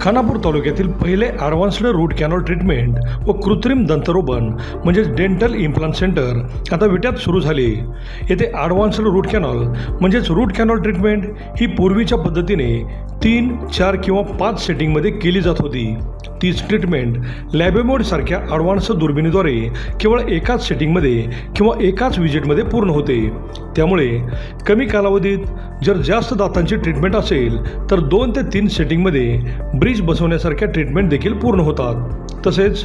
खानापूर तालुक्यातील पहिले advanced root canal treatment व कृत्रिम दंतरोपण म्हणजेच डेंटल इम्प्लांट सेंटर आता विट्यात सुरू झाले. येथे ॲडव्हान्स्ड रूट कॅनॉल म्हणजेच रूट कॅनॉल ट्रीटमेंट ही पूर्वीच्या पद्धतीने तीन चार किंवा पाच सेटिंगमध्ये केली जात होती. तीच ट्रीटमेंट लॅबेमोडसारख्या अडवान्स दुर्बिणीद्वारे केवळ एकाच सेटिंगमध्ये किंवा एकाच विजिटमध्ये पूर्ण होते. त्यामुळे कमी कालावधीत जर जास्त दातांची ट्रीटमेंट असेल तर दोन ते तीन सेटिंगमध्ये ब्रिज बसवण्यासारख्या ट्रीटमेंट देखील पूर्ण होतात. तसेच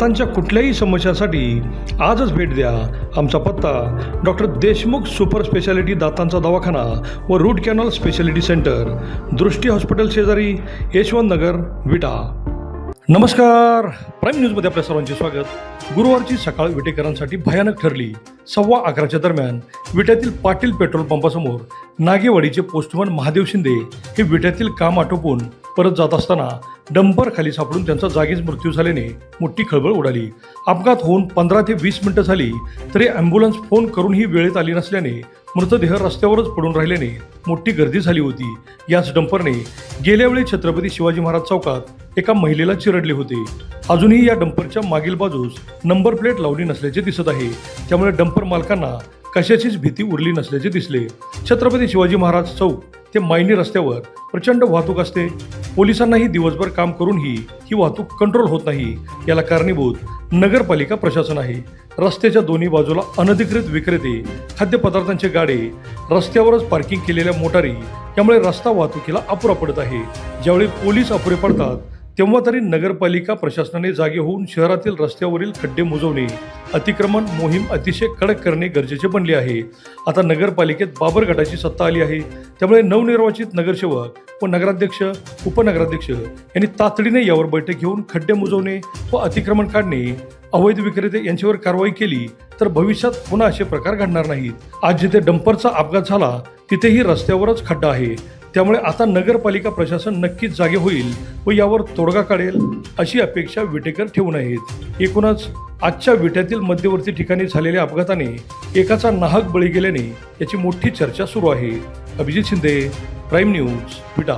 दातांच्या कुठल्याही समस्यासाठी आजच भेट द्या. आमचा पत्ता डॉक्टर देशमुख सुपर स्पेशालिटी दातांचा दवाखाना व root canal speciality centre Drishti hospital शेजारी यशवंत नगर विटा. नमस्कार. प्राईम न्यूजमध्ये आपल्या सर्वांचे स्वागत. गुरुवारची सकाळ विटेकरांसाठी भयानक ठरली. सव्वा अकराच्या दरम्यान विट्यातील पाटील पेट्रोल पंपासमोर नागेवाडीचे पोस्टमन महादेव शिंदे हे विट्यातील काम आटोपून परत जात असताना डंपर खाली सापडून त्यांचा जागीच मृत्यू झाल्याने मोठी खळबळ उडाली. अपघात होऊन पंधरा ते वीस मिनिटं झाली तरी अँब्युलन्स फोन करूनही वेळेत आली नसल्याने मृतदेह रस्त्यावरच पडून राहिल्याने मोठी गर्दी झाली होती. याच डंपरने गेल्या वेळी छत्रपती शिवाजी महाराज चौकात एका महिलेला चिरडले होते. अजूनही या डंपरच्या मागील बाजूस नंबर प्लेट लावली नसल्याचे दिसत आहे. त्यामुळे डंपर मालकांना कशाचीच भीती उरली नसल्याचे दिसले. छत्रपती शिवाजी महाराज चौक ते मायनी रस्त्यावर प्रचंड वाहतूक असते. पोलिसांनाही दिवसभर काम करूनही ही वाहतूक कंट्रोल होत नाही. याला कारणीभूत नगरपालिका प्रशासन आहे. रस्त्याच्या दोन्ही बाजूला अनधिकृत विक्रेते खाद्यपदार्थांचे गाडे रस्त्यावरच पार्किंग केलेल्या मोटारी यामुळे रस्ता वाहतुकीला अपुरा पडत आहे. ज्यावेळी पोलीस अपुरे पडतात तेव्हा तरी नगरपालिका प्रशासनाने जागे होऊन शहरातील रस्त्यावरील खड्डे मुजवणे अतिक्रमण मोहीम अतिशय कडक करणे गरजेचे बनले आहे. आता नगरपालिकेत बाबर गटाची सत्ता आली आहे. त्यामुळे नवनिर्वाचित नगरसेवक व नगराध्यक्ष उपनगराध्यक्ष यांनी तातडीने यावर बैठक घेऊन खड्डे मुजवणे व अतिक्रमण काढणे अवैध विक्रेते यांच्यावर कारवाई केली तर भविष्यात पुन्हा असे प्रकार घडणार नाहीत. आज जिथे डंपरचा अपघात झाला तिथेही रस्त्यावरच खड्डा आहे. त्यामुळे आता नगरपालिका प्रशासन नक्कीच जागे होईल व यावर तोडगा काढेल अशी अपेक्षा विटेकर ठेवून आहेत एकूणच आजच्या विट्यातील मध्यवर्ती ठिकाणी झालेल्या अपघाताने एकाचा नाहक बळी गेल्याने याची मोठी चर्चा सुरू आहे. Abhijit Shinde prime news Vita.